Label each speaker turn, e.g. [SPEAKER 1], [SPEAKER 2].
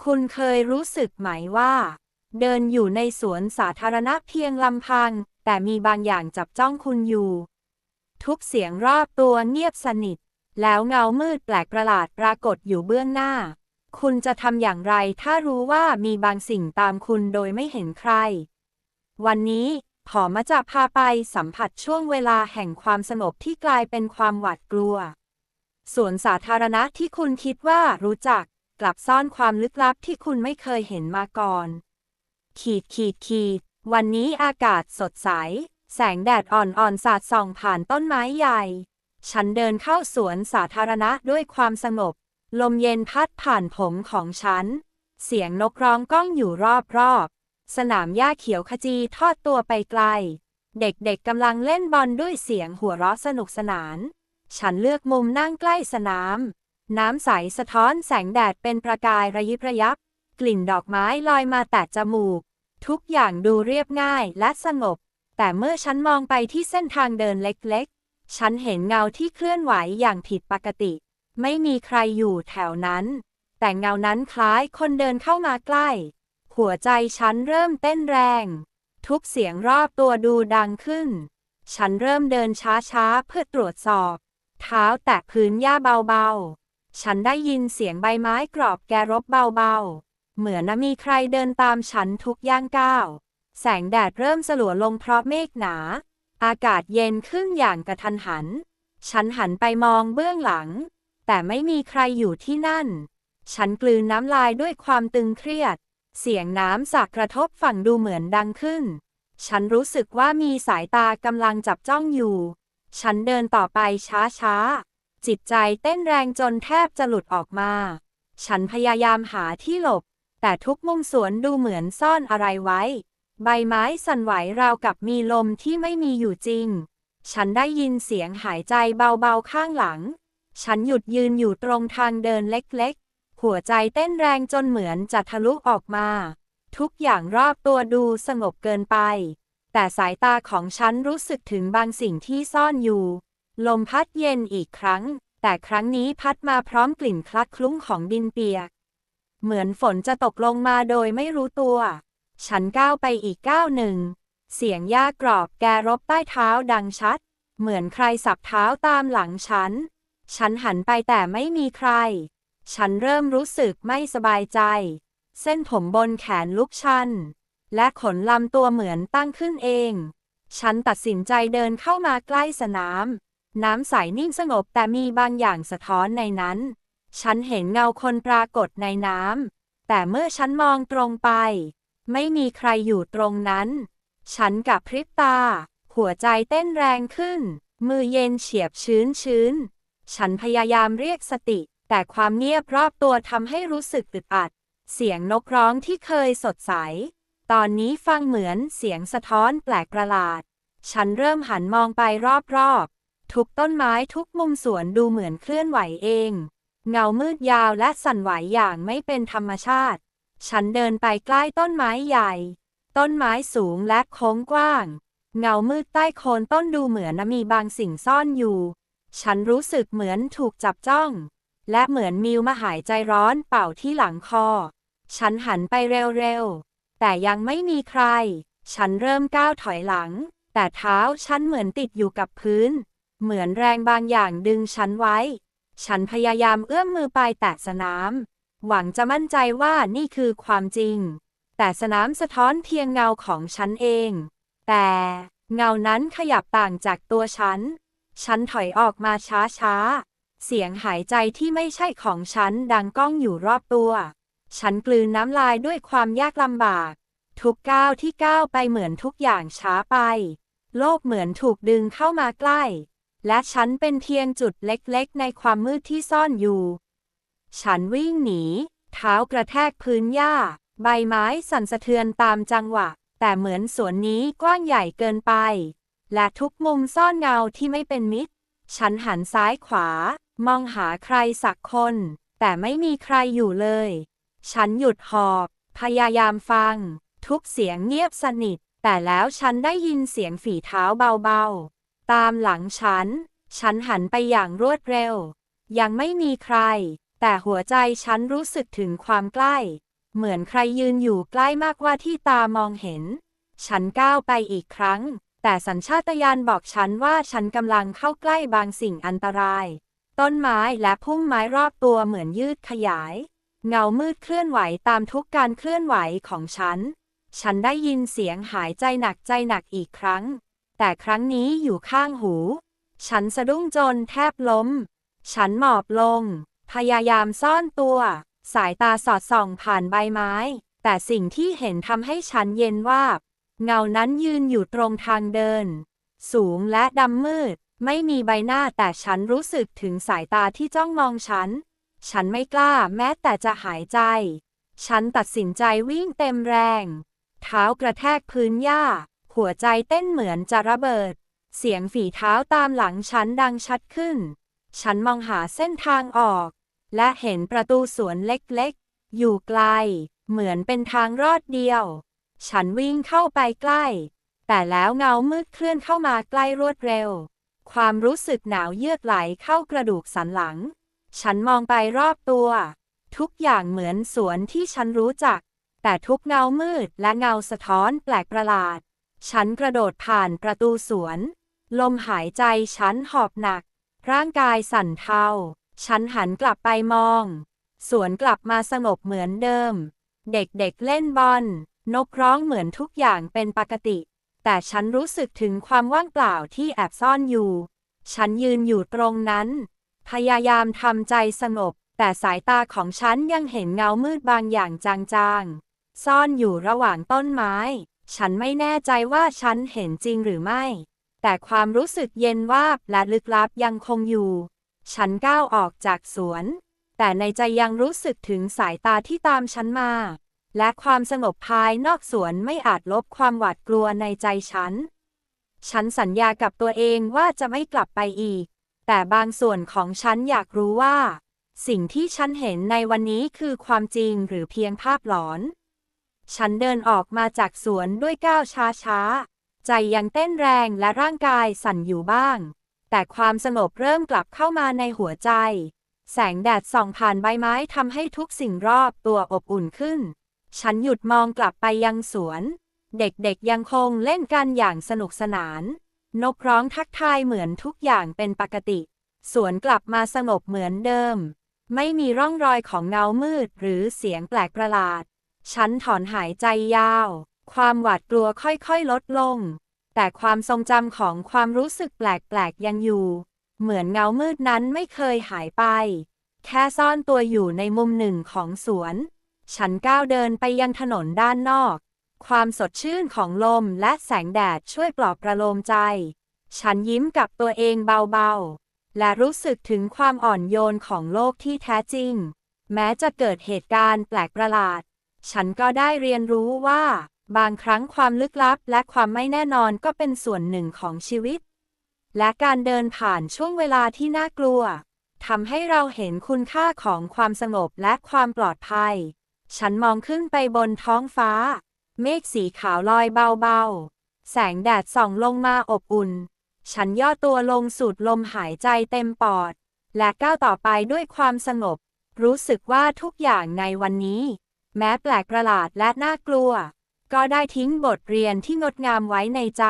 [SPEAKER 1] คุณเคยรู้สึกไหมว่า เดินอยู่ในสวนสาธารณะเพียงลำพัง แต่มีบางอย่างจับจ้องคุณอยู่ ทุกเสียงรอบตัวเงียบสนิท แล้วเงามืดแปลกประหลาดปรากฏอยู่เบื้องหน้า คุณจะทำอย่างไรถ้ารู้ว่ามีบางสิ่งตามคุณโดยไม่เห็นใคร วันนี้ผอมาจะพาไปสัมผัสช่วงเวลาแห่งความสงบที่กลายเป็นความหวาดกลัวสวนสาธารณะที่คุณคิดว่ารู้จัก กลับซ่อนความลึกลับที่คุณไม่เคยเห็นมาก่อน ขีดขีดขีด วันนี้อากาศสดใส แสงแดดอ่อนๆสาดส่องผ่านต้นไม้ใหญ่ ฉันเดินเข้าสวนสาธารณะด้วยความสงบ ลมเย็นพัดผ่านผมของฉัน เสียงนกร้องก้องอยู่รอบๆ สนามหญ้าเขียวขจีทอดตัวไปไกล เด็กๆกำลังเล่นบอลด้วยเสียงหัวเราะสนุกสนาน ฉันเลือกมุมนั่งใกล้สนาม น้ำใสสะท้อนแสงแดดเป็นประกายระยิบระยับ กลิ่นดอกไม้ลอยมาแตะจมูก ทุกอย่างดูเรียบง่ายและสงบ แต่เมื่อฉันมองไปที่เส้นทางเดินเล็กๆ ฉันเห็นเงาที่เคลื่อนไหวอย่างผิดปกติ ไม่มีใครอยู่แถวนั้น แต่เงานั้นคล้ายคนเดินเข้ามาใกล้ หัวใจฉันเริ่มเต้นแรง ทุกเสียงรอบตัวดูดังขึ้น ฉันเริ่มเดินช้าๆเพื่อตรวจสอบ เท้าแตะพื้นหญ้าเบาๆ ฉันได้ยินเสียงใบไม้กรอบแกรบเบาๆ เหมือนมีใครเดินตามฉันทุกย่างก้าว แสงแดดเริ่มสลัวลงเพราะเมฆหนา อากาศเย็นขึ้นอย่างกระทันหัน ฉันหันไปมองเบื้องหลัง แต่ไม่มีใครอยู่ที่นั่น ฉันกลืนน้ำลายด้วยความตึงเครียด เสียงน้ำสักกระทบฝั่งดูเหมือนดังขึ้น ฉันรู้สึกว่ามีสายตากำลังจับจ้องอยู่ ฉันเดินต่อไปช้าๆ จิตใจเต้นแรงจนแทบจะหลุดออกมา ฉันพยายามหาที่หลบ แต่ทุกมุมสวนดูเหมือนซ่อนอะไรไว้ ใบไม้สั่นไหวราวกับมีลมที่ไม่มีอยู่จริง ฉันได้ยินเสียงหายใจเบาๆข้างหลัง ฉันหยุดยืนอยู่ตรงทางเดินเล็กๆ หัวใจเต้นแรงจนเหมือนจะทะลุออกมา ทุกอย่างรอบตัวดูสงบเกินไป แต่สายตาของฉันรู้สึกถึงบางสิ่งที่ซ่อนอยู่ ลมพัดเย็นอีกครั้ง แต่ครั้งนี้พัดมาพร้อมกลิ่นคลักคลุ้งของดินเปียก เหมือนฝนจะตกลงมาโดยไม่รู้ตัว ฉันก้าวไปอีกก้าวหนึ่ง เสียงหญ้ากรอบแกรบใต้เท้าดังชัด เหมือนใครสับเท้าตามหลังฉัน ฉันหันไปแต่ไม่มีใคร ฉันเริ่มรู้สึกไม่สบายใจ เส้นผมบนแขนลุกชัน และขนลำตัวเหมือนตั้งขึ้นเอง ฉันตัดสินใจเดินเข้ามาใกล้สนาม น้ำใสนิ่งสงบแต่มีบางอย่างสะท้อนในนั้น ฉันเห็นเงาคนปรากฏในน้ำ แต่เมื่อฉันมองตรงไป ไม่มีใครอยู่ตรงนั้น ฉันกับพริบตา หัวใจเต้นแรงขึ้น มือเย็นเฉียบชื้นชื้น ฉันพยายามเรียกสติ แต่ความเงียบรอบตัวทำให้รู้สึกอึดอัด เสียงนกร้องที่เคยสดใส ตอนนี้ฟังเหมือนเสียงสะท้อนแปลกประหลาด ฉันเริ่มหันมองไปรอบๆ ทุกต้นไม้ทุกมุมสวนดูเหมือนเคลื่อนไหวเอง เงามืดยาวและสั่นไหวอย่างไม่เป็นธรรมชาติ ฉันเดินไปใกล้ต้นไม้ใหญ่ ต้นไม้สูงและโค้งกว้าง เงามืดใต้โคนต้นดูเหมือนมีบางสิ่งซ่อนอยู่ ฉันรู้สึกเหมือนถูกจับจ้อง และเหมือนมิวมาหายใจร้อนเป่าที่หลังคอ ฉันหันไปเร็วๆ แต่ยังไม่มีใคร ฉันเริ่มก้าวถอยหลัง แต่เท้าฉันเหมือนติดอยู่กับพื้น เหมือนแรงบางอย่างดึงฉันไว้ ฉันพยายามเอื้อมมือไปแตะสนาม หวังจะมั่นใจว่านี่คือความจริง แต่สนามสะท้อนเพียงเงาของฉันเอง แต่เงานั้นขยับต่างจากตัวฉัน ฉันถอยออกมาช้าๆ เสียงหายใจที่ไม่ใช่ของฉันดังก้องอยู่รอบตัว ฉันกลืนน้ำลายด้วยความยากลำบาก ทุกก้าวที่ก้าวไปเหมือนทุกอย่างช้าไป โลกเหมือนถูกดึงเข้ามาใกล้ และฉันเป็นเพียงจุดเล็กๆ ในความมืดที่ซ่อนอยู่ ฉันวิ่งหนี เท้ากระแทกพื้นหญ้า ใบไม้สั่นสะเทือนตามจังหวะ แต่เหมือนสวนนี้กว้างใหญ่เกินไป และทุกมุมซ่อนเงาที่ไม่เป็นมิตร ฉันหันซ้ายขวา มองหาใครสักคน แต่ไม่มีใครอยู่เลย ฉันหยุดหอบ พยายามฟัง ทุกเสียงเงียบสนิท แต่แล้วฉันได้ยินเสียงฝีเท้าเบาๆ ตามหลังฉัน ฉันหันไปอย่างรวดเร็ว ยังไม่มีใคร แต่หัวใจฉันรู้สึกถึงความใกล้ เหมือนใครยืนอยู่ใกล้มากกว่าที่ตามองเห็น ฉันก้าวไปอีกครั้ง แต่สัญชาตญาณบอกฉันว่าฉันกำลังเข้าใกล้บางสิ่งอันตราย ต้นไม้และพุ่มไม้รอบตัวเหมือนยืดขยาย เงามืดเคลื่อนไหวตามทุกการเคลื่อนไหวของฉัน ฉันได้ยินเสียงหายใจหนักใจหนักอีกครั้ง แต่ครั้งนี้อยู่ข้างหู ฉันสะดุ้งจนแทบล้ม ฉันหมอบลง พยายามซ่อนตัว สายตาสอดส่องผ่านใบไม้ แต่สิ่งที่เห็นทำให้ฉันเย็นวาบ เงานั้นยืนอยู่ตรงทางเดิน สูงและดำมืด ไม่มีใบหน้าแต่ฉันรู้สึกถึงสายตาที่จ้องมองฉัน ฉันไม่กล้าแม้แต่จะหายใจ ฉันตัดสินใจวิ่งเต็มแรง เท้ากระแทกพื้นหญ้า หัวใจเต้นเหมือนจะระเบิด เสียงฝีเท้าตามหลังฉันดังชัดขึ้น ฉันมองหาเส้นทางออก และเห็นประตูสวนเล็กๆ อยู่ไกล เหมือนเป็นทางรอดเดียว ฉันวิ่งเข้าไปใกล้ แต่แล้วเงามืดเคลื่อนเข้ามาใกล้รวดเร็ว ความรู้สึกหนาวเยือกไหลเข้ากระดูกสันหลัง ฉันมองไปรอบตัว ทุกอย่างเหมือนสวนที่ฉันรู้จัก แต่ทุกเงามืดและเงาสะท้อนแปลกประหลาด ฉันกระโดดผ่านประตูสวน ลมหายใจฉันหอบหนัก ร่างกายสั่นเทา ฉันหันกลับไปมอง สวนกลับมาสงบเหมือนเดิม เด็กๆเเล่นบอล นกร้องเหมือนทุกอย่างเป็นปกติ แต่ฉันรู้สึกถึงความว่างเปล่าที่แอบซ่อนอยู่ ฉันยืนอยู่ตรงนั้น พยายามทำใจสงบ แต่สายตาของฉันยังเห็นเงามืดบางอย่างจางๆ ซ่อนอยู่ระหว่างต้นไม้ ฉันไม่แน่ใจว่าฉันเห็นจริงหรือไม่ แต่ความรู้สึกเย็นวาบและลึกลับยังคงอยู่ ฉันก้าวออกจากสวน แต่ในใจยังรู้สึกถึงสายตาที่ตามฉันมา และความสงบภายนอกสวนไม่อาจลบความหวาดกลัวในใจฉัน ฉันสัญญากับตัวเองว่าจะไม่กลับไปอีก แต่บางส่วนของฉันอยากรู้ว่า สิ่งที่ฉันเห็นในวันนี้คือความจริงหรือเพียงภาพหลอน ฉันเดินออกมาจากสวนด้วยก้าวช้าๆ ใจยังเต้นแรงและร่างกายสั่นอยู่บ้าง แต่ความสงบเริ่มกลับเข้ามาในหัวใจ แสงแดดส่องผ่านใบไม้ทำให้ทุกสิ่งรอบตัวอบอุ่นขึ้น ฉันหยุดมองกลับไปยังสวน เด็กๆยังคงเล่นกันอย่างสนุกสนาน นกร้องทักทายเหมือนทุกอย่างเป็นปกติ สวนกลับมาสงบเหมือนเดิม ไม่มีร่องรอยของเงามืดหรือเสียงแปลกประหลาด ฉันถอนหายใจยาว ความหวาดกลัวค่อยๆ ลดลง แต่ความทรงจำของความรู้สึกแปลกๆ ยังอยู่ เหมือนเงามืดนั้นไม่เคยหายไป แค่ซ่อนตัวอยู่ในมุมหนึ่งของสวน ฉันก้าวเดินไปยังถนนด้านนอก ความสดชื่นของลมและแสงแดดช่วยปลอบประโลมใจ ฉันยิ้มกับตัวเองเบาๆ และรู้สึกถึงความอ่อนโยนของโลกที่แท้จริง แม้จะเกิดเหตุการณ์แปลกประหลาด ฉันก็ได้เรียนรู้ว่า บางครั้งความลึกลับและความไม่แน่นอนก็เป็นส่วนหนึ่งของชีวิต และการเดินผ่านช่วงเวลาที่น่ากลัวทำให้เราเห็นคุณค่าของความสงบและความปลอดภัย ฉันมองขึ้นไปบนท้องฟ้า เมฆสีขาวลอยเบาๆ แสงแดดส่องลงมาอบอุ่น ฉันย่อตัวลงสูดลมหายใจเต็มปอด และก้าวต่อไปด้วยความสงบ รู้สึกว่าทุกอย่างในวันนี้ แม้แปลกประหลาดและน่ากลัว ก็ได้ทิ้งบทเรียนที่งดงามไว้ในใจ